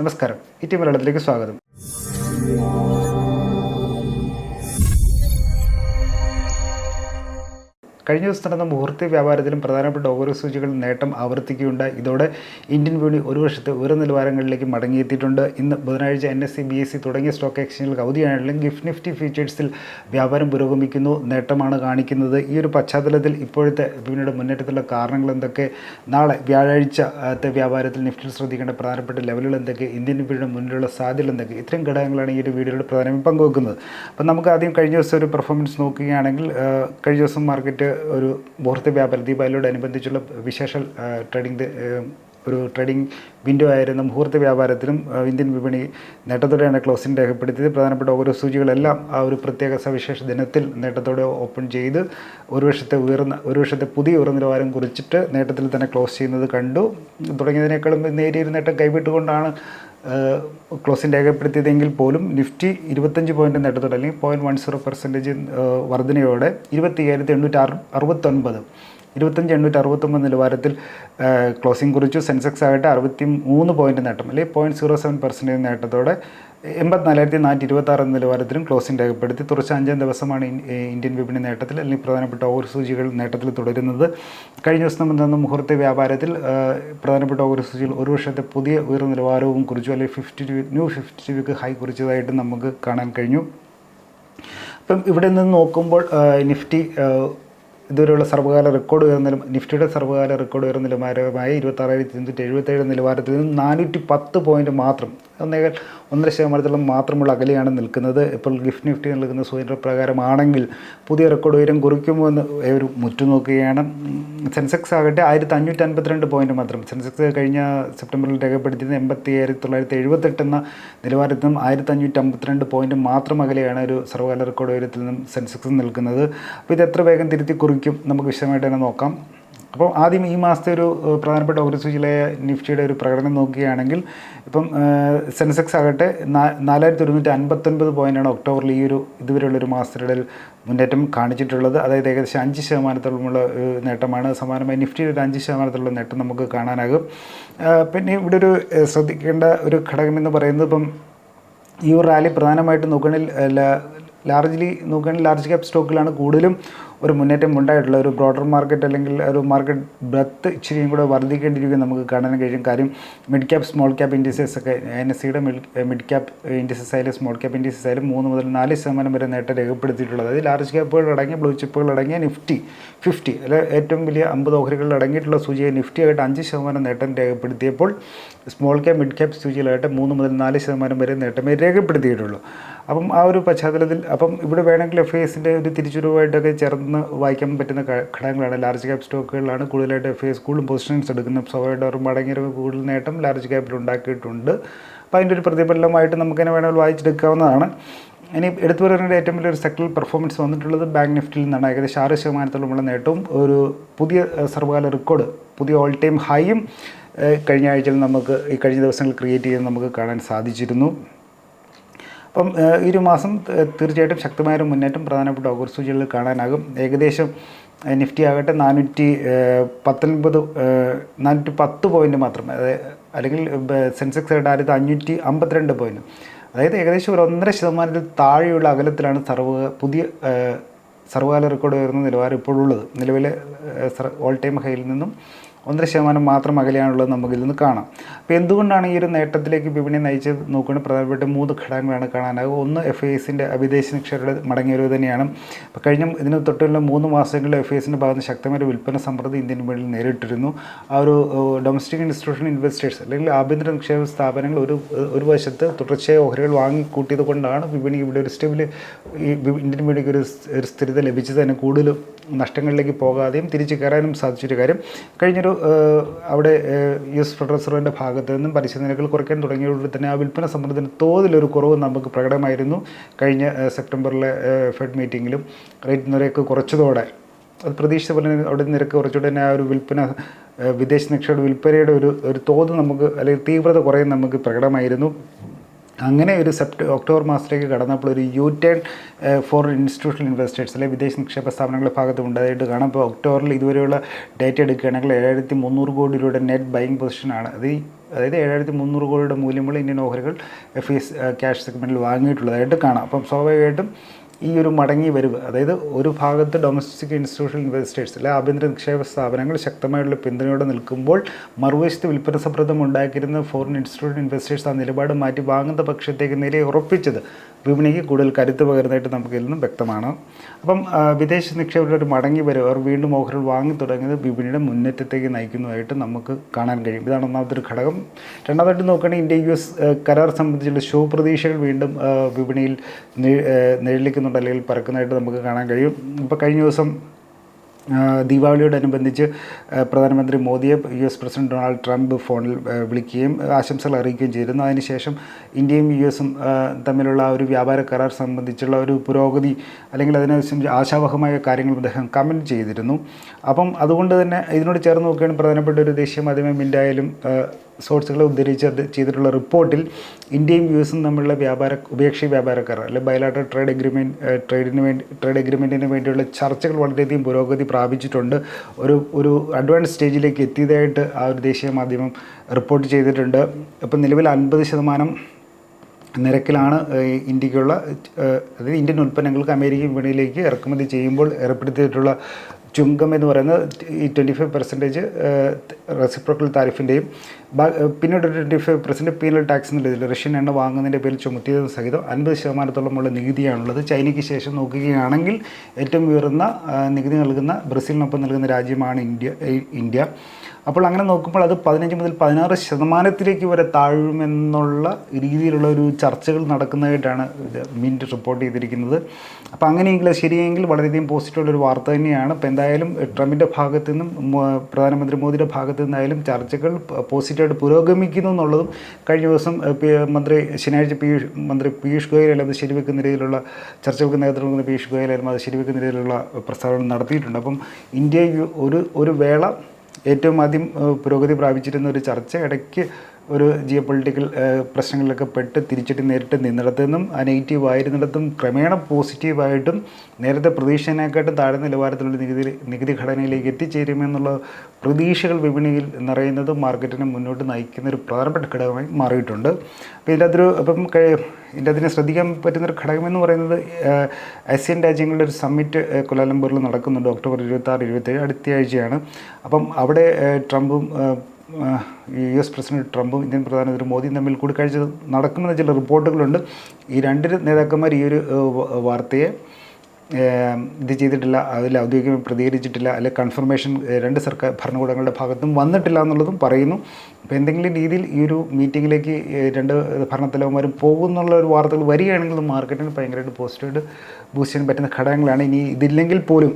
നമസ്കാരം. ഇറ്റി മലയാളത്തിലേക്ക് സ്വാഗതം. കഴിഞ്ഞ ദിവസം നടന്ന മുഹൂർത്ത വ്യാപാരത്തിലും പ്രധാനപ്പെട്ട ഓരോ സൂചികൾ നേട്ടം ആവർത്തിക്കുകയുണ്ടായി. ഇതോടെ ഇന്ത്യൻ വിപണി ഒരു വർഷത്തെ ഉയർന്ന നിലവാരങ്ങളിലേക്ക് മടങ്ങിയെത്തിയിട്ടുണ്ട്. ഇന്ന് ബുധനാഴ്ച N S C B S C തുടങ്ങിയ സ്റ്റോക്ക് എക്സ്ചേഞ്ചുകൾക്ക് അവധിയാണെങ്കിലും ഗിഫ്റ്റ് നിഫ്റ്റി ഫ്യൂച്ചേഴ്സിൽ വ്യാപാരം പുരോഗമിക്കുന്നു നേട്ടമാണ് കാണിക്കുന്നത്. ഈ ഒരു പശ്ചാത്തലത്തിൽ ഇപ്പോഴത്തെ വിപണിയുടെ മുന്നേറ്റത്തിലുള്ള കാരണങ്ങൾ എന്തൊക്കെ? നാളെ വ്യാഴാഴ്ചത്തെ വ്യാപാരത്തിൽ നിഫ്റ്റിൽ ശ്രദ്ധിക്കേണ്ട പ്രധാനപ്പെട്ട ലെവലുകൾ എന്തൊക്കെ? ഇന്ത്യൻ വിപണിയുടെ മുന്നിലുള്ള സാധ്യതകൾ എന്തൊക്കെ? ഇത്രയും ഘടകങ്ങളാണ് ഈ ഒരു വീഡിയോയുടെ പ്രധാനമായും പങ്കുവെക്കുന്നത്. അപ്പം നമുക്ക് ആദ്യം കഴിഞ്ഞ ദിവസം ഒരു പെർഫോമൻസ് നോക്കുകയാണെങ്കിൽ കഴിഞ്ഞ ദിവസം മാർക്കറ്റ് ഒരു മുഹൂർത്ത വ്യാപാരം ദീപാവലിയോടനുബന്ധിച്ചുള്ള വിശേഷ ട്രേഡിംഗ് ഒരു ട്രേഡിംഗ് വിൻഡോ ആയിരുന്ന മുഹൂർത്ത വ്യാപാരത്തിലും ഇന്ത്യൻ വിപണി നേട്ടത്തോടെയാണ് ക്ലോസിംഗ് രേഖപ്പെടുത്തിയത്. പ്രധാനപ്പെട്ട ഓരോ സൂചികളെല്ലാം ആ ഒരു പ്രത്യേക സവിശേഷ ദിനത്തിൽ നേട്ടത്തോടെ ഓപ്പൺ ചെയ്ത് ഒരു വർഷത്തെ ഉയർന്ന ഒരു വർഷത്തെ പുതിയ ഉയർന്ന നിലവാരം കുറിച്ചിട്ട് നേട്ടത്തിൽ തന്നെ ക്ലോസ് ചെയ്യുന്നത് കണ്ടു. തുടങ്ങിയതിനേക്കാളും നേരിയൊരു നേട്ടം കൈവിട്ടുകൊണ്ടാണ് ക്ലോസിംഗ് രേഖപ്പെടുത്തിയതെങ്കിൽ പോലും നിഫ്റ്റി ഇരുപത്തഞ്ച് പോയിന്റ് നേട്ടത്തോടെ അല്ലെങ്കിൽ പോയിന്റ് വൺ സീറോ പെർസെന്റേജ് വർധനയോടെ ഇരുപത്തി അയ്യായിരത്തി എണ്ണൂറ്റി അറു അറുപത്തൊൻപത്. ഇരുപത്തഞ്ച് എണ്ണൂറ്റി അറുപത്തൊമ്പത് നിലവാരത്തിൽ ക്ലോസിംഗ് കുറിച്ചു. സെൻസെക്സ് ആകട്ടെ അറുപത്തി മൂന്ന് പോയിന്റ് നേട്ടം അല്ലെങ്കിൽ പോയിന്റ് സീറോ സെവൻ പെർസെന്റേജ് നേട്ടത്തോടെ എൺപത്തിനാലായിരത്തി നാനൂറ്റി ഇരുപത്താറ് എന്ന നിലവാരത്തിലും ക്ലോസിംഗ് രേഖപ്പെടുത്തി. തുടർച്ച അഞ്ചാം ദിവസമാണ് ഇന്ത്യൻ വിപണി നേട്ടത്തിൽ അല്ലെങ്കിൽ പ്രധാനപ്പെട്ട ഓവർ സൂചികൾ നേട്ടത്തിൽ തുടരുന്നത്. കഴിഞ്ഞ ദിവസം നടന്ന മുഹൂർത്ത വ്യാപാരത്തിൽ പ്രധാനപ്പെട്ട ഓവർ സൂചികൾ ഒരു വർഷത്തെ പുതിയ ഉയർന്ന നിലവാരവും കുറിച്ചു അല്ലെങ്കിൽ fifty new fifty week high കുറിച്ചതായിട്ട് നമുക്ക് കാണാൻ കഴിഞ്ഞു. അപ്പം ഇവിടെ നിന്ന് നോക്കുമ്പോൾ നിഫ്റ്റി ഇതുവരെയുള്ള സർവകാല റെക്കോർഡ് ഉയർന്ന നിഫ്റ്റിയുടെ സർവകാല റെക്കോർഡ് ഉയർന്ന നിലവാരമായ ഇരുപത്താറായിരത്തി എഴുപത്തേഴ് നിലവാരത്തിൽ നിന്ന് നാനൂറ്റി പത്ത് പോയിന്റ് മാത്രം ഒന്നേകാൽ ഒന്നര ശതമാനത്തോളം മാത്രമുള്ള അകലെയാണ് നിൽക്കുന്നത്. ഇപ്പോൾ ഗിഫ്റ്റ് നിഫ്റ്റി നൽകുന്ന സൂചന പ്രകാരമാണെങ്കിൽ പുതിയ റെക്കോർഡ് ഉയരം കുറിക്കുമോ എന്ന് ഒരു മുറ്റുനോക്കുകയാണ്. സെൻസെക്സ് ആകട്ടെ ആയിരത്തി അഞ്ഞൂറ്റി അൻപത്തിരണ്ട് പോയിന്റ് മാത്രം. സെൻസെക്സ് കഴിഞ്ഞ സെപ്റ്റംബറിൽ രേഖപ്പെടുത്തിയത് എൺപത്തി ആയിരത്തി തൊള്ളായിരത്തി എഴുപത്തെട്ട് എന്ന നിലവാരത്തിൽ നിന്നും ആയിരത്തി അഞ്ഞൂറ്റി അമ്പത്തിരണ്ട് പോയിന്റ് മാത്രം അകലെയാണ് ഒരു സർവകാല റെക്കോർഡ് ഉയരത്തിൽ നിന്നും സെൻസെക്സ് നിൽക്കുന്നത്. അപ്പോൾ ഇത് എത്ര വേഗം തിരുത്തി കുറിക്കും? നമുക്ക് വിശദമായിട്ട് തന്നെ നോക്കാം. അപ്പോൾ ആദ്യം ഈ മാസത്തെ ഒരു പ്രധാനപ്പെട്ട സൂചിയിലായ നിഫ്റ്റിയുടെ ഒരു പ്രകടനം നോക്കുകയാണെങ്കിൽ ഇപ്പം സെൻസെക്സ് ആകട്ടെ നാലായിരത്തി ഒരുന്നൂറ്റി അൻപത്തൊൻപത് പോയിന്റാണ് ഒക്ടോബറിൽ ഈ ഒരു ഇതുവരെയുള്ളൊരു മാസത്തിനിടയിൽ മുന്നേറ്റം കാണിച്ചിട്ടുള്ളത്. അതായത് ഏകദേശം അഞ്ച് ശതമാനത്തോളമുള്ള നേട്ടമാണ്. സമാനമായി നിഫ്റ്റിയുടെ ഒരു അഞ്ച് ശതമാനത്തോളം നേട്ടം നമുക്ക് കാണാനാകും. പിന്നെ ഇവിടെ ഒരു ശ്രദ്ധിക്കേണ്ട ഒരു ഘടകം എന്ന് പറയുന്നത് ഇപ്പം ഈ ഒരു റാലി പ്രധാനമായിട്ടും നോക്കുകയാണെങ്കിൽ ലാർജ്ലി നോക്കുകയാണെങ്കിൽ ലാർജ് ക്യാപ് സ്റ്റോക്കിലാണ് കൂടുതലും ഒരു മുന്നേറ്റം ഉണ്ടായിട്ടുള്ള ഒരു ബ്രോഡർ മാർക്കറ്റ് അല്ലെങ്കിൽ ഒരു മാർക്കറ്റ് ബ്രത്ത് ഇച്ചിരിയും കൂടെ വർദ്ധിക്കേണ്ടിയിരിക്കും നമുക്ക് കാണാൻ കഴിയും. കാര്യം mid cap small cap indices ഒക്കെ എൻ എസ് സിയുടെ മിഡ് ക്യാപ് ഇൻഡിസസ് ആയാലും സ്മോൾ ക്യാപ് ഇൻഡിസസ് ആയാലും മൂന്ന് മുതൽ നാല് ശതമാനം വരെ നേട്ടം രേഖപ്പെടുത്തിയിട്ടുള്ളത്. അതായത് ലാർജ് ക്യാപ്പുകൾ അടങ്ങിയ ബ്ലൂ ചിപ്പുകൾ അടങ്ങിയ നിഫ്റ്റി ഫിഫ്റ്റി അല്ലെ ഏറ്റവും വലിയ അമ്പത് ഓഹരികളിൽ അടങ്ങിയിട്ടുള്ള സൂചിക നിഫ്റ്റി ആയിട്ട് അഞ്ച് ശതമാനം നേട്ടം രേഖപ്പെടുത്തിയപ്പോൾ സ്മോൾ ക്യാപ് മിഡ് ക്യാപ് സൂചികളായിട്ട് മൂന്ന് മുതൽ നാല് ശതമാനം വരെ നേട്ടമേ രേഖപ്പെടുത്തിയിട്ടുള്ളൂ. അപ്പം ആ ഒരു പശ്ചാത്തലത്തിൽ അപ്പം ഇവിടെ വേണമെങ്കിൽ എഫ് ഐ എസിന്റെ ഒരു തിരിച്ചുവരവായിട്ടൊക്കെ ചേർന്ന് വായിക്കാൻ പറ്റുന്ന ഘടകങ്ങളാണ് ലാർജ് ക്യാപ് സ്റ്റോക്കുകളിലാണ് കൂടുതലായിട്ട് എഫ് ഐ കൂടുതലും പൊസിഷൻസ് എടുക്കുന്നത്. അവർ മടങ്ങിയ കൂടുതൽ നേട്ടം ലാർജ് ക്യാപിൽ ഉണ്ടാക്കിയിട്ടുണ്ട്. അപ്പോൾ അതിന്റെ ഒരു പ്രതിഫലമായിട്ട് പ്രതിഫലനമായിട്ട് നമുക്കതിനെ വേണമെങ്കിൽ വായിച്ചെടുക്കാവുന്നതാണ്. ഇനി എടുത്തു പറയുന്ന ഏറ്റവും വലിയൊരു സെക്ടറൽ പെർഫോമൻസ് വന്നിട്ടുള്ളത് ബാങ്ക് നിഫ്റ്റിയിൽ നിന്നാണ്. ഏകദേശം ആറ് ശതമാനത്തോളമുള്ള നേട്ടവും ഒരു പുതിയ സർവകാല റെക്കോർഡ് പുതിയ ഓൾ ടൈം ഹൈയും കഴിഞ്ഞ ആഴ്ചയിൽ നമുക്ക് ഈ കഴിഞ്ഞ ദിവസങ്ങൾ ക്രിയേറ്റ് ചെയ്ത് നമുക്ക് കാണാൻ സാധിച്ചിരുന്നു. അപ്പം ഈ ഒരു മാസം തീർച്ചയായിട്ടും തീർച്ചയായിട്ടും ശക്തമായൊരു മുന്നേറ്റം പ്രധാനപ്പെട്ട ഓഗസ്റ്റ് സൂചികളിൽ കാണാനാകും. ഏകദേശം നിഫ്റ്റി ആകട്ടെ നാനൂറ്റി പത്തൊൻപത് നാനൂറ്റി പത്ത് പോയിന്റ് മാത്രം. അതായത് അല്ലെങ്കിൽ സെൻസെക്സ് ആയിട്ട് ആയിരത്തി അഞ്ഞൂറ്റി അമ്പത്തിരണ്ട് പോയിന്റ് അതായത് ഏകദേശം ഒരു ഒന്നര ശതമാനത്തിൽ താഴെയുള്ള അകലത്തിലാണ് സർവ പുതിയ സർവകാല റെക്കോർഡ് ഉയർന്ന നിലവാരം ഇപ്പോഴുള്ളത്. നിലവിലെ ഓൾ ടൈം ഹൈയിൽ നിന്നും ഒന്നര ശതമാനം മാത്രം അകലെയാണുള്ളത് നമുക്ക് ഇതിൽ നിന്ന് കാണാം. അപ്പോൾ എന്തുകൊണ്ടാണ് ഈ ഒരു നേട്ടത്തിലേക്ക് വിപണി നയിച്ചത് നോക്കുകയാണെങ്കിൽ പ്രധാനപ്പെട്ട മൂന്ന് ഘടകങ്ങളാണ് കാണാനാകുക. ഒന്ന് എഫ് ഐ എസിന്റെ വിദേശ നിക്ഷേപരുടെ മടങ്ങിയവരവ് തന്നെയാണ്. അപ്പോൾ കഴിഞ്ഞ ഇതിന് തൊട്ടുള്ള മൂന്ന് മാസങ്ങളിൽ എഫ് ഐ എസിന്റെ ഭാഗത്ത് ശക്തമായ വിൽപ്പന സമ്മർദ്ദം ഇന്ത്യൻ വിപണിയിൽ നേരിട്ടിരുന്നു. ആ ഒരു ഡൊമസ്റ്റിക് ഇൻസ്റ്റിറ്റ്യൂഷൻ ഇൻവെസ്റ്റേഴ്സ് അല്ലെങ്കിൽ ആഭ്യന്തര നിക്ഷേപ സ്ഥാപനങ്ങൾ ഒരു ഒരു വശത്ത് തുടർച്ചയായ ഓഹരികൾ വാങ്ങിക്കൂട്ടിയത് കൊണ്ടാണ് വിപണി ഇവിടെ ഒരു സ്റ്റെബിൽ ഇന്ത്യൻ വിപണിക്ക് ഒരു സ്ഥിരത ലഭിച്ചത്. തന്നെ കൂടുതലും നഷ്ടങ്ങളിലേക്ക് പോകാതെയും തിരിച്ചു കയറാനും സാധിച്ചൊരു കാര്യം. കഴിഞ്ഞൊരു ഏഹ്, അവിടെ യു എസ് ഫെഡറൽ റിസർവിന്റെ ഭാഗത്ത് നിന്നും പലിശ നിരക്കുകൾ കുറയ്ക്കാൻ തുടങ്ങിയതോടെ തന്നെ ആ വിൽപ്പന സമ്മർദ്ദത്തിന് തോതിലൊരു കുറവ് നമുക്ക് പ്രകടമായിരുന്നു. കഴിഞ്ഞ സെപ്റ്റംബറിലെ ഫെഡ് മീറ്റിങ്ങിലും റേറ്റ് നിരക്ക് കുറച്ചതോടെ അത് പ്രതീക്ഷിച്ച പോലെ അവിടെ നിരക്ക് കുറച്ചുകൂടെ തന്നെ ആ ഒരു വിൽപ്പന വിദേശ നിക്ഷേപ വിൽപ്പനയുടെ ഒരു ഒരു തോത് നമുക്ക് അല്ലെങ്കിൽ തീവ്രത കുറേ നമുക്ക് പ്രകടമായിരുന്നു. അങ്ങനെ ഒരു സെപ്റ്റ് ഒക്ടോബർ മാസത്തിലേക്ക് കടന്നപ്പോൾ ഒരു U turn for institutional investors അല്ലെങ്കിൽ വിദേശ നിക്ഷേപ സ്ഥാപനങ്ങളുടെ ഭാഗത്ത് ഉണ്ടായിട്ട് കാണാം അപ്പോൾ ഒക്ടോബറിൽ ഇതുവരെയുള്ള ഡേറ്റ എടുക്കുകയാണെങ്കിൽ ഏഴായിരത്തി മുന്നൂറ് കോടി രൂപയുടെ നെറ്റ് ബൈങ് പൊസിഷനാണ് അത് അതായത് ഏഴായിരത്തി മുന്നൂറ് കോടിയുടെ മൂല്യമുള്ള ഇന്ത്യൻ ഓഹരികൾ എഫ് എസ് ക്യാഷ് സെഗ്മെന്റിൽ വാങ്ങിയിട്ടുള്ളതായിട്ട് കാണാം. അപ്പം സ്വാഭാവികമായിട്ടും ഈ ഒരു മടങ്ങി വരവ് അതായത് ഒരു ഭാഗത്ത് ഡൊമസ്റ്റിക് ഇൻസ്റ്റിറ്റ്യൂഷണൽ ഇൻവെസ്റ്റേഴ്സ് അല്ലെ ആഭ്യന്തര നിക്ഷേപ സ്ഥാപനങ്ങൾ ശക്തമായിട്ടുള്ള പിന്തുണയോടെ നിൽക്കുമ്പോൾ മറുവശത്ത് വിൽപ്പന സമ്മർദ്ദം ഉണ്ടാക്കിയിരുന്ന ഫോറിൻ ഇൻസ്റ്റിറ്റ്യൂഷൻ ഇൻവെസ്റ്റേഴ്സ് ആ നിലപാട് മാറ്റി വാങ്ങുന്ന പക്ഷത്തേക്ക് നിലയെ ഉറപ്പിച്ചത് വിപണിക്ക് കൂടുതൽ കരുത്ത് പകരുന്നതായിട്ട് നമുക്ക് ഇതിൽ നിന്നും വ്യക്തമാണ്. അപ്പം വിദേശ നിക്ഷേപകരുടെ ഒരു മടങ്ങി വരവ് അവർ വീണ്ടും ഓഹരികൾ വാങ്ങി തുടങ്ങിയത് വിപണിയുടെ മുന്നേറ്റത്തേക്ക് നയിക്കുന്നതായിട്ട് നമുക്ക് കാണാൻ കഴിയും. ഇതാണ് ഒന്നാമത്തെ ഒരു ഘടകം. രണ്ടാമതായിട്ട് നോക്കുകയാണെങ്കിൽ ഇന്ത്യ യു എസ് കരാർ സംബന്ധിച്ചുള്ള ഷോ പ്രതീക്ഷകൾ വീണ്ടും വിപണിയിൽ നിഴലിക്കുന്നുണ്ട് അല്ലെങ്കിൽ പറക്കുന്നതായിട്ട് നമുക്ക് കാണാൻ കഴിയും. ഇപ്പോൾ കഴിഞ്ഞ ദിവസം ദീപാവലിയോടനുബന്ധിച്ച് പ്രധാനമന്ത്രി മോദിയെ U S president Donald Trump ഫോണിൽ വിളിക്കുകയും ആശംസകൾ അറിയിക്കുകയും ചെയ്തിരുന്നു. അതിനുശേഷം ഇന്ത്യയും യു എസും തമ്മിലുള്ള ഒരു വ്യാപാര കരാർ സംബന്ധിച്ചുള്ള ഒരു പുരോഗതി അല്ലെങ്കിൽ അതിനെ സംബന്ധിച്ച് ആശാവഹമായ കാര്യങ്ങൾ അദ്ദേഹം കമന്റ് ചെയ്തിരുന്നു. അപ്പം അതുകൊണ്ട് തന്നെ ഇതിനോട് ചേർന്ന് നോക്കുകയാണ് പ്രധാനപ്പെട്ട ഒരു ദേശീയ മാധ്യമം മിൻഡായാലും സോഴ്സുകളെ ഉദ്ധരിച്ച് അത് ചെയ്തിട്ടുള്ള റിപ്പോർട്ടിൽ ഇന്ത്യയും യു എസും തമ്മിലുള്ള വ്യാപാര ഉഭയകക്ഷി വ്യാപാര കരാർ അല്ലെങ്കിൽ ബയലാട്ടർ ട്രേഡ് എഗ്രിമെന്റ് ട്രേഡിന് വേണ്ടി ട്രേഡ് എഗ്രിമെന്റിന് വേണ്ടിയുള്ള ചർച്ചകൾ വളരെയധികം പുരോഗതി പ്രാപിച്ചിട്ടുണ്ട്. ഒരു ഒരു അഡ്വാൻസ് സ്റ്റേജിലേക്ക് എത്തിയതായിട്ട് ആ ഒരു ദേശീയ മാധ്യമം റിപ്പോർട്ട് ചെയ്തിട്ടുണ്ട്. ഇപ്പം നിലവിൽ അൻപത് ശതമാനം നിരക്കിലാണ് ഇന്ത്യക്കുള്ള അതായത് ഇന്ത്യൻ ഉൽപ്പന്നങ്ങൾക്ക് അമേരിക്കൻ വിപണിയിലേക്ക് ഇറക്കുമതി ചെയ്യുമ്പോൾ ഏർപ്പെടുത്തിയിട്ടുള്ള ചുങ്കം എന്ന് പറയുന്നത് ഈ ട്വന്റി ഫൈവ് പെർസെന്റേജ് റെസിപ്രോക്കൽ താരിഫിന്റെയും പിന്നീട് twenty five percent penal tax എന്നുള്ള ഇതിൽ റഷ്യൻ എണ്ണ വാങ്ങുന്നതിന്റെ പേരിൽ ചുമത്തിയത് സഹിതം അൻപത് ശതമാനത്തോളമുള്ള നികുതിയാണുള്ളത്. ചൈനയ്ക്ക് ശേഷം നോക്കുകയാണെങ്കിൽ ഏറ്റവും ഉയർന്ന നികുതി നൽകുന്ന ബ്രസീലിനൊപ്പം നൽകുന്ന രാജ്യമാണ് ഇന്ത്യ ഇന്ത്യ. അപ്പോൾ അങ്ങനെ നോക്കുമ്പോൾ അത് പതിനഞ്ച് മുതൽ പതിനാറ് ശതമാനത്തിലേക്ക് വരെ താഴുമെന്നുള്ള രീതിയിലുള്ള ഒരു ചർച്ചകൾ നടക്കുന്നതായിട്ടാണ് മിന്റ് റിപ്പോർട്ട് ചെയ്തിരിക്കുന്നത്. അപ്പോൾ അങ്ങനെയെങ്കിൽ ശരിയെങ്കിൽ വളരെയധികം പോസിറ്റീവുള്ള ഒരു വാർത്ത തന്നെയാണ്. അപ്പോൾ എന്തായാലും ട്രംപിന്റെ ഭാഗത്തു നിന്നും പ്രധാനമന്ത്രി മോദിയുടെ ഭാഗത്തു നിന്നായാലും ചർച്ചകൾ പോസിറ്റീവായിട്ട് പുരോഗമിക്കുന്നു എന്നുള്ളതും കഴിഞ്ഞ ദിവസം മന്ത്രി ശനിയാഴ്ച പീയൂഷ് മന്ത്രി പീയൂഷ് ഗോയൽ അത് ശരിവെക്കുന്ന രീതിയിലുള്ള ചർച്ചകൾക്ക് നേതൃത്വം നൽകുന്ന പീയൂഷ് ഗോയലായാലും അത് ശരിവെക്കുന്ന രീതിയിലുള്ള പ്രസ്താവന നടത്തിയിട്ടുണ്ട്. അപ്പം ഇന്ത്യ ഒരു ഒരു വേള ഏറ്റവും ആദ്യം പുരോഗതി പ്രാപിച്ചിരുന്ന ഒരു ചർച്ച ഇടയ്ക്ക് ഒരു ജിയോ പൊളിറ്റിക്കൽ പ്രശ്നങ്ങളിലൊക്കെ പെട്ട് തിരിച്ചിട്ട് നേരിട്ട് നിന്നിടത്തു നിന്നും ആ നെഗറ്റീവ് ആയിരുന്നിടത്തും ക്രമേണ പോസിറ്റീവായിട്ടും നേരത്തെ പ്രതീക്ഷേനേക്കാട്ടും താഴ്ന്ന നിലവാരത്തിലുള്ള നികുതി നികുതി ഘടനയിലേക്ക് എത്തിച്ചേരുമെന്നുള്ള പ്രതീക്ഷകൾ വിപണിയിൽ നിറയുന്നത് മാർക്കറ്റിനെ മുന്നോട്ട് നയിക്കുന്ന ഒരു പ്രധാനപ്പെട്ട ഘടകമായി മാറിയിട്ടുണ്ട്. അപ്പോൾ ഇതിന്റെ അതൊരു അപ്പം ഇതിന്റെ അതിനെ ശ്രദ്ധിക്കാൻ പറ്റുന്നൊരു ഘടകമെന്ന് പറയുന്നത് ആസിയൻ രാജ്യങ്ങളുടെ ഒരു സമ്മിറ്റ് കൊലാലംപൂരിൽ നടക്കുന്നുണ്ട്. ഒക്ടോബർ ഇരുപത്താറ് ഇരുപത്തേഴ് അടുത്ത ആഴ്ചയാണ് അപ്പം അവിടെ ട്രംപും യു എസ് പ്രസിഡന്റ് ട്രംപും ഇന്ത്യൻ പ്രധാനമന്ത്രി മോദിയും തമ്മിൽ കൂടിക്കാഴ്ച നടക്കുമെന്ന ചില റിപ്പോർട്ടുകളുണ്ട്. ഈ രണ്ട് നേതാക്കന്മാർ ഈ ഒരു വാർത്തയെ ഇത് ചെയ്തിട്ടില്ല അതിൽ ഔദ്യോഗികമായി പ്രതികരിച്ചിട്ടില്ല അല്ലെ കൺഫർമേഷൻ രണ്ട് സർക്കാർ ഭരണകൂടങ്ങളുടെ ഭാഗത്തും വന്നിട്ടില്ല എന്നുള്ളതും പറയുന്നു. അപ്പോൾ എന്തെങ്കിലും രീതിയിൽ ഈ ഒരു മീറ്റിങ്ങിലേക്ക് രണ്ട് ഭരണത്തലവന്മാരും പോകുന്നുള്ള ഒരു വാർത്തകൾ വരികയാണെങ്കിൽ മാർക്കറ്റിന് ഭയങ്കരമായിട്ട് പോസിറ്റീവായിട്ട് ബൂസ്റ്റ് ചെയ്യാൻ പറ്റുന്ന ഘടകങ്ങളാണ്. ഇനി ഇതില്ലെങ്കിൽ പോലും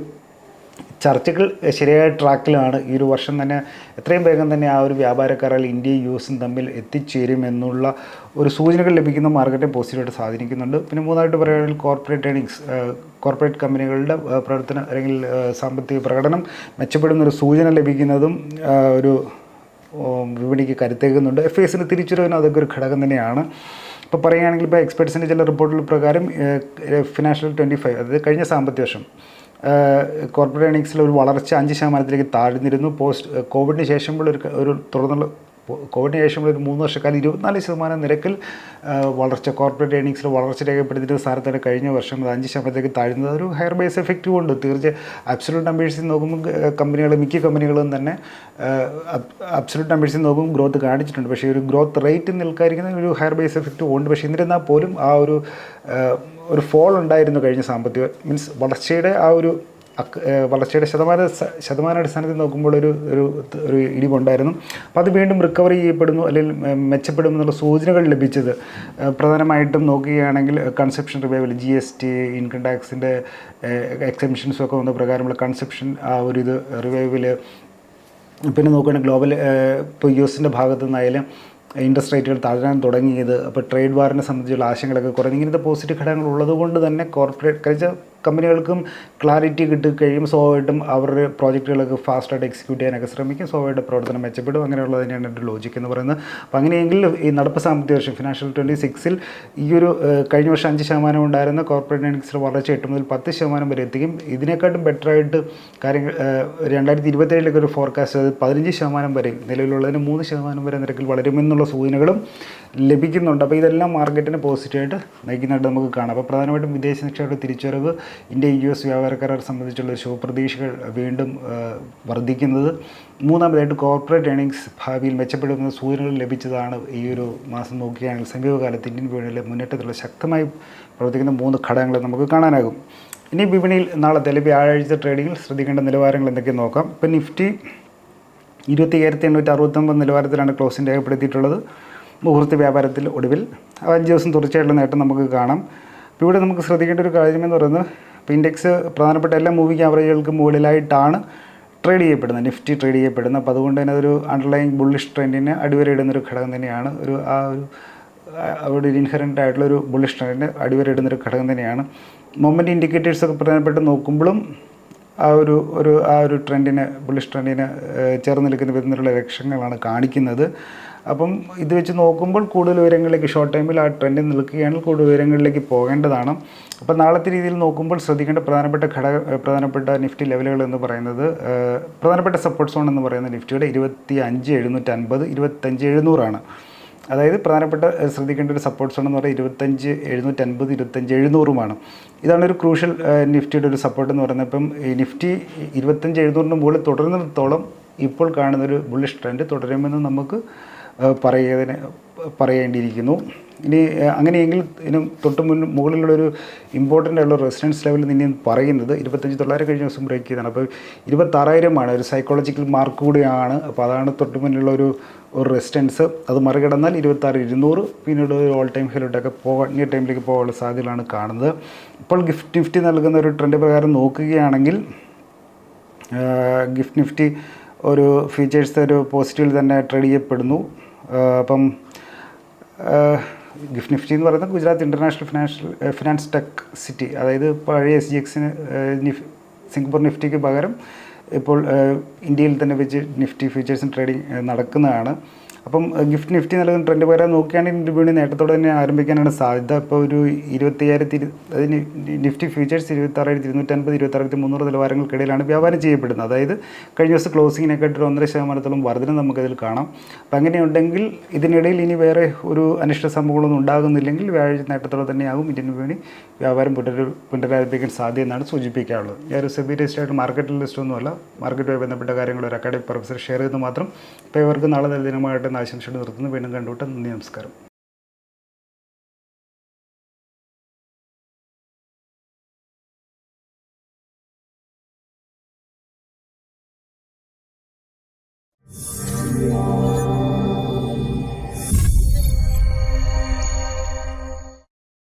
ചർച്ചകൾ ശരിയായ ട്രാക്കിലാണ്. ഈ ഒരു വർഷം തന്നെ എത്രയും വേഗം തന്നെ ആ ഒരു വ്യാപാര കരാറിൽ ഇന്ത്യയും യു എസും തമ്മിൽ എത്തിച്ചേരുമെന്നുള്ള ഒരു സൂചനകൾ ലഭിക്കുന്ന മാർക്കറ്റ് പോസിറ്റീവായിട്ട് സ്വാധീനിക്കുന്നുണ്ട്. പിന്നെ മൂന്നായിട്ട് പറയുകയാണെങ്കിൽ കോർപ്പറേറ്റ് ഏണിങ്സ് കോർപ്പറേറ്റ് കമ്പനികളുടെ പ്രവർത്തനം പ്രവർത്തന അല്ലെങ്കിൽ സാമ്പത്തിക പ്രകടനം മെച്ചപ്പെടുന്ന ഒരു സൂചന ലഭിക്കുന്നതും ഒരു വിപണിക്ക് കരുത്തേക്കുന്നുണ്ട് എഫ് എസിന് തിരിച്ചുവരവിന് അതൊക്കെ ഒരു ഘടകം തന്നെയാണ്. ഇപ്പോൾ പറയുകയാണെങ്കിൽ ഇപ്പോൾ എക്സ്പെർട്സിന്റെ ചില റിപ്പോർട്ടുകൾ പ്രകാരം ഫിനാൻഷ്യൽ ട്വന്റി ഫൈവ് അതായത് കഴിഞ്ഞ സാമ്പത്തിക വർഷം കോർപ്പറേറ്റ് ഏണിങ്സിൽ ഒരു വളർച്ച അഞ്ച് ശതമാനത്തിലേക്ക് താഴ്ന്നിരുന്നു. പോസ്റ്റ് കോവിഡിന് ശേഷമുള്ള ഒരു ഒരു തുറന്നുള്ള കോവിഡിന് ശേഷമുള്ള ഒരു മൂന്ന് വർഷക്കാലം ഇരുപത്തിനാല് ശതമാനം നിരക്കിൽ വളർച്ച കോർപ്പറേറ്റ് ഏണിങ്സിൽ വളർച്ച രേഖപ്പെടുത്തിയിട്ട് സ്ഥാനത്താണ് കഴിഞ്ഞ വർഷം അത് അഞ്ച് ശതമാനത്തേക്ക് താഴ്ന്നത്. ഒരു ഹയർ ബേസ് എഫക്റ്റ് കൊണ്ട് തീർച്ചയായും അബ്സലൂട്ട് നമ്പേഴ്സിൽ നോക്കുമ്പോൾ കമ്പനികൾ മിക്ക കമ്പനികളും തന്നെ അബ്സലൂട്ട് നമ്പേഴ്സിൽ നോക്കുമ്പോൾ ഗ്രോത്ത് കാണിച്ചിട്ടുണ്ട്. പക്ഷേ ഒരു ഗ്രോത്ത് റേറ്റ് നിൽക്കാതിരിക്കുന്ന ഒരു ഹയർ ബേസ് എഫക്റ്റ് ഉണ്ട്. പക്ഷേ എന്നിരുന്നാൽ പോലും ആ ഒരു ഒരു ഫോൾ ഉണ്ടായിരുന്നു കഴിഞ്ഞ സാമ്പത്തിക മീൻസ് വളർച്ചയുടെ ആ ഒരു വളർച്ചയുടെ ശതമാന ശതമാന അടിസ്ഥാനത്തിൽ നോക്കുമ്പോൾ ഒരു ഒരു ഒരു ഇടിവുണ്ടായിരുന്നു. അപ്പോൾ അത് വീണ്ടും റിക്കവറി ചെയ്യപ്പെടുന്നു അല്ലെങ്കിൽ മെച്ചപ്പെടുന്നു മെച്ചപ്പെടുമെന്നുള്ള സൂചനകൾ ലഭിച്ചത്. പ്രധാനമായിട്ടും നോക്കുകയാണെങ്കിൽ consumption revival G S T income ടാക്സിന്റെ എക്സെംഷൻസും ഒക്കെ വന്ന പ്രകാരമുള്ള കൺസെപ്ഷൻ ആ ഒരു ഇത് റിവൈവൽ പിന്നെ നോക്കുകയാണെങ്കിൽ ഗ്ലോബൽ ഇപ്പോൾ യു എസിന്റെ ഭാഗത്തു നിന്നായാലും ഇൻട്രസ്റ്റ് റേറ്റുകൾ താഴാൻ തുടങ്ങിയത്. അപ്പോൾ ട്രേഡ് വാറിനെ സംബന്ധിച്ചുള്ള ആശങ്കകളൊക്കെ കുറഞ്ഞു. ഇങ്ങനത്തെ പോസിറ്റീവ് ഘടകങ്ങൾ ഉള്ളതുകൊണ്ട് തന്നെ കോർപ്പറേറ്റ് കഴിച്ച കമ്പനികൾക്കും ക്ലാരിറ്റി കിട്ടി കഴിയും. സ്വാഭാവികമായിട്ടും അവരുടെ പ്രോജക്റ്റുകളൊക്കെ ഫാസ്റ്റായിട്ട് എക്സിക്യൂട്ട് ചെയ്യാനൊക്കെ ശ്രമിക്കും. സ്വാഭാവികമായിട്ട് പ്രവർത്തനം മെച്ചപ്പെടും. അങ്ങനെയുള്ളത് തന്നെയാണ് എന്റെ ലോജിക്ക് എന്ന് പറയുന്നത്. അപ്പോൾ അങ്ങനെയെങ്കിൽ ഈ നടപ്പ് സാമ്പത്തിക വർഷം ഫിനാൻഷ്യൽ ട്വന്റി സിക്സിൽ ഈ ഒരു കഴിഞ്ഞ വർഷം അഞ്ച് ശതമാനം ഉണ്ടായിരുന്ന കോർപ്പറേറ്റ് ഏണിങ്സിൽ വളർച്ച എട്ട് മുതൽ പത്ത് ശതമാനം വരെ എത്തിക്കും. ഇതിനെക്കാട്ടും ബെറ്ററായിട്ട് കാര്യങ്ങൾ രണ്ടായിരത്തി ഇരുപത്തേഴിലൊക്കെ ഒരു ഫോർകാസ്റ്റ് അത് പതിനഞ്ച് ശതമാനം വരെ നിലവിലുള്ളതിന് മൂന്ന് ശതമാനം വരെ നിരക്കിൽ വളരുമെന്നുള്ള സൂചനകളും ലഭിക്കുന്നുണ്ട്. അപ്പോൾ ഇതെല്ലാം മാർക്കറ്റിനെ പോസിറ്റീവായിട്ട് നയിക്കുന്നതായിട്ട് നമുക്ക് കാണാം. അപ്പോൾ പ്രധാനമായിട്ടും വിദേശ നിക്ഷേപയുടെ തിരിച്ചുവരവ് ഇന്ത്യ യു എസ് വ്യാപാര കരാർ സംബന്ധിച്ചുള്ള ശുഭപ്രതീക്ഷകൾ വീണ്ടും വർദ്ധിക്കുന്നത്. മൂന്നാമതായിട്ട് കോർപ്പറേറ്റ് ഏണിങ്സ് ഭാവിയിൽ മെച്ചപ്പെടുന്ന സൂചനകൾ ലഭിച്ചതാണ് ഈ ഒരു മാസം നോക്കുകയാണെങ്കിൽ സമീപകാലത്ത് ഇന്ത്യൻ വിപണിയിലെ മുന്നേറ്റത്തിലുള്ള ശക്തമായി പ്രവർത്തിക്കുന്ന മൂന്ന് ഘടകങ്ങൾ നമുക്ക് കാണാനാകും. ഇനി വിപണിയിൽ നാളെ അല്ലെങ്കിൽ വ്യാഴാഴ്ച ട്രേഡിങ്ങിൽ ശ്രദ്ധിക്കേണ്ട നിലവാരങ്ങൾ എന്തൊക്കെയെന്ന് നോക്കാം. ഇപ്പോൾ നിഫ്റ്റി ഇരുപത്തി അയ്യായിരത്തി എണ്ണൂറ്റി അറുപത്തൊമ്പത് നിലവാരത്തിലാണ് ക്ലോസിംഗ് രേഖപ്പെടുത്തിയിട്ടുള്ളത്. മുഹൂർത്ത വ്യാപാരത്തിൽ ഒടുവിൽ. അഞ്ച് ദിവസം തുടർച്ചയായിട്ടുള്ള നേട്ടം നമുക്ക് കാണാം. അപ്പോൾ ഇവിടെ നമുക്ക് ശ്രദ്ധിക്കേണ്ട ഒരു കാര്യമെന്ന് പറയുന്നത് ഇപ്പോൾ ഇൻഡെക്സ് പ്രധാനപ്പെട്ട എല്ലാ മൂവിങ് ആവറേജുകൾക്ക് മുകളിലായിട്ടാണ് ട്രേഡ് ചെയ്യപ്പെടുന്നത്. നിഫ്റ്റി ട്രേഡ് ചെയ്യപ്പെടുന്നത്. അപ്പോൾ അതുകൊണ്ട് തന്നെ അതൊരു അണ്ടർലൈൻ ബുള്ളിഷ് ട്രെൻഡിനെ അടിവരയിടുന്ന ഒരു ഘടകം തന്നെയാണ്. ഒരു ആ ഒരു അവിടെ ഒരു ഇൻഹറന്റ് ആയിട്ടുള്ള ഒരു ബുള്ളിഷ് ട്രെൻഡിന് അടിവരയിടുന്നൊരു ഘടകം തന്നെയാണ്. മൊമെന്റ് ഇൻഡിക്കേറ്റേഴ്സൊക്കെ പ്രധാനപ്പെട്ട് നോക്കുമ്പോഴും ആ ഒരു ഒരു ആ ഒരു ട്രെൻഡിന് ബുള്ളിഷ് ട്രെൻഡിന് ചേർന്ന് നിൽക്കുന്ന വിധത്തിലുള്ള ലക്ഷങ്ങളാണ് കാണിക്കുന്നത്. അപ്പം ഇത് വെച്ച് നോക്കുമ്പോൾ കൂടുതൽ വിവരങ്ങളിലേക്ക് ഷോർട്ട് ടൈമിൽ ആ ട്രെൻഡ് നിൽക്കുകയാണെങ്കിൽ കൂടുതൽ വിവരങ്ങളിലേക്ക് പോകേണ്ടതാണ്. അപ്പോൾ നാളത്തെ രീതിയിൽ നോക്കുമ്പോൾ ശ്രദ്ധിക്കേണ്ട പ്രധാനപ്പെട്ട ഘടക പ്രധാനപ്പെട്ട നിഫ്റ്റി ലെവലുകൾ എന്ന് പറയുന്നത് പ്രധാനപ്പെട്ട സപ്പോർട്ട് സോൺ എന്ന് പറയുന്നത് നിഫ്റ്റിയുടെ ഇരുപത്തി അഞ്ച് എഴുന്നൂറ്റൻപത് ഇരുപത്തഞ്ച് എഴുന്നൂറാണ്. അതായത് പ്രധാനപ്പെട്ട ശ്രദ്ധിക്കേണ്ട ഒരു സപ്പോർട്ട് സോൺ എന്ന് പറയുന്നത് ഇരുപത്തഞ്ച് എഴുന്നൂറ്റി അൻപത് ഇരുപത്തഞ്ച് എഴുന്നൂറുമാണ്. ഇതാണ് ഒരു ക്രൂഷ്യൽ നിഫ്റ്റിയുടെ ഒരു സപ്പോർട്ട് എന്ന് പറയുന്നത്. ഇപ്പം നിഫ്റ്റി ഇരുപത്തഞ്ച് എഴുന്നൂറിന് മുകളിൽ തുടരുന്നിടത്തോളം ഇപ്പോൾ കാണുന്നൊരു ബുള്ളിഷ് ട്രെൻഡ് തുടരുമെന്ന് നമുക്ക് പറയുന്നതിന് പറയേണ്ടിയിരിക്കുന്നു. ഇനി അങ്ങനെയെങ്കിൽ ഇതിന് തൊട്ട് മുൻ മുകളിലുള്ളൊരു ഇമ്പോർട്ടന്റ് ആയിട്ടുള്ള റെസിഡൻസ് ലെവലിൽ നിന്ന് പറയുന്നത് ഇരുപത്തഞ്ച് തൊള്ളായിരം കഴിഞ്ഞ ദിവസം ബ്രേക്ക് ചെയ്താണ് അപ്പോൾ ഇരുപത്താറായിരമാണ് ഒരു സൈക്കോളജിക്കൽ മാർക്ക് കൂടിയാണ്. അപ്പോൾ അതാണ് തൊട്ട് മുന്നിലുള്ള ഒരു ഒരു റെസിസ്റ്റൻസ് അത് മറികടന്നാൽ ഇരുപത്താറ് ഇരുന്നൂറ് പിന്നീട് ഒരു ഓൾ ടൈം ഹൈലോട്ടൊക്കെ പോകാൻ ടൈമിലേക്ക് പോകാനുള്ള സാധ്യതകളാണ് കാണുന്നത്. ഇപ്പോൾ ഗിഫ്റ്റ് നിഫ്റ്റി നൽകുന്ന ഒരു ട്രെൻഡ് പ്രകാരം നോക്കുകയാണെങ്കിൽ ഗിഫ്റ്റ് നിഫ്റ്റി ഒരു ഫീച്ചേഴ്സ് ഒരു പോസിറ്റീവിൽ തന്നെ ട്രേഡ് ചെയ്യപ്പെടുന്നു. അപ്പം ഗിഫ്റ്റ് നിഫ്റ്റി എന്ന് പറയുന്നത് Gujarat international financial finance tech city അതായത് പഴയ എസ് ജി എക്സിന് സിംഗപ്പൂർ നിഫ്റ്റിക്ക് പകരം ഇപ്പോൾ ഇന്ത്യയിൽ തന്നെ വെച്ച് നിഫ്റ്റി ഫ്യൂച്ചേഴ്സും ട്രേഡിംഗ് നടക്കുന്നതാണ്. അപ്പം ഗിഫ്റ്റ് നിഫ്റ്റി നൽകുന്ന ട്രെൻഡ് പകരം നോക്കുകയാണെങ്കിൽ വിപണി നേട്ടത്തോടെ തന്നെ ആരംഭിക്കാനാണ് സാധ്യത. ഇപ്പോൾ ഒരു ഇരുപത്തയ്യായിരത്തി ഇരു- അതിന് നിഫ്റ്റി ഫ്യൂച്ചേഴ്സ് ഇരുപത്താറായിരത്തി ഇരുന്നൂറ്റൻപത് ഇരുപത്താറായിരത്തി മുന്നൂറ് നിലവാരങ്ങൾക്കിടയിലാണ് വ്യാപാരം ചെയ്യപ്പെടുന്നത്. അതായത് കഴിഞ്ഞ ദിവസം ക്ലോസിങ്ങിനെക്കാട്ട് ഒരു ഒന്നര ശതമാനത്തോളം വർധന നമുക്കതിൽ കാണാം. അപ്പം അങ്ങനെയുണ്ടെങ്കിൽ ഇതിനിടയിൽ ഇനി വേറെ ഒരു അനിഷ്ട സംഭവങ്ങളൊന്നും ഉണ്ടാകുന്നില്ലെങ്കിൽ വ്യാഴാഴ്ച നേട്ടത്തോടെ തന്നെയാകും ഇന്ത്യൻ വിപണി വ്യാപാരം പുനര പുനരാരംഭിക്കാൻ സാധ്യതയെന്നാണ് സൂചിപ്പിക്കാനുള്ളത്. ഞാൻ ഒരു സെബി രജിസ്റ്റർ ആയിട്ട് മാർക്കറ്റ് ലിസ്റ്റ് ഒന്നുമല്ല മാർക്കറ്റുമായി ബന്ധപ്പെട്ട കാര്യങ്ങൾ ഒരു അക്കാഡമിക് പ്രൊഫസർ ഷെയർ ചെയ്ത് മാത്രം. ഇപ്പോൾ ഇവർക്ക് നാളെ നല്ല ആശംസിച്ചുകൊണ്ട് നിർത്തുന്നു. വീണ്ടും കണ്ടുവിട്ട് നന്ദി നമസ്കാരം.